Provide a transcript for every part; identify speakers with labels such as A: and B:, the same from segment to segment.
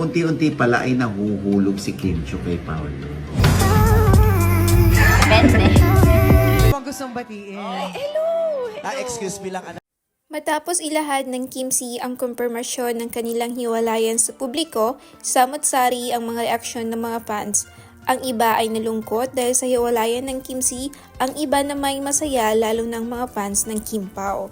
A: unti-unti pala ay nahuhulog si Kim Chiu kay Paolo.
B: Kung gustong batiin.
C: Ah, excuse me lang, anak.
D: Matapos ilahad ng Kim C ang kumpirmasyon ng kanilang hiwalayan sa publiko, samot-sari ang mga reaksyon ng mga fans. Ang iba ay nalungkot dahil sa hiwalayan ng Kim C, ang iba na may masaya lalo ng mga fans ng Kim Pao.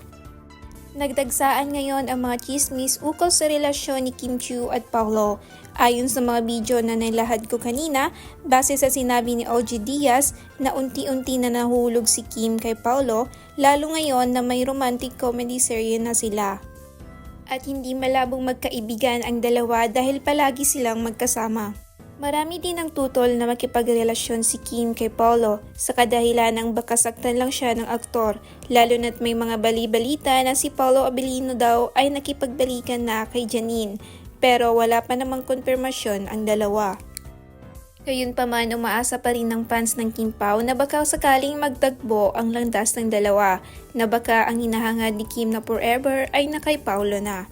D: Nagdagsaan ngayon ang mga chismis ukol sa relasyon ni Kim Chiu at Paulo. Ayon sa mga video na nilahad ko kanina, base sa sinabi ni OG Diaz na unti-unti na nahulog si Kim kay Paulo, lalo ngayon na may romantic comedy serye na sila. At hindi malabong magkaibigan ang dalawa dahil palagi silang magkasama. Marami din ang tutol na makipagrelasyon si Kim kay Paulo sa kadahilan ng baka saktan lang siya ng aktor, lalo na't may mga bali-balita na si Paulo Abilino daw ay nakipagbalikan na kay Janine, pero wala pa namang konfirmasyon ang dalawa. Gayunpaman, umaasa pa rin ng fans ng Kim Pao na baka sakaling magtagbo ang landas ng dalawa, na baka ang hinahangad ni Kim na forever ay na kay Paulo na.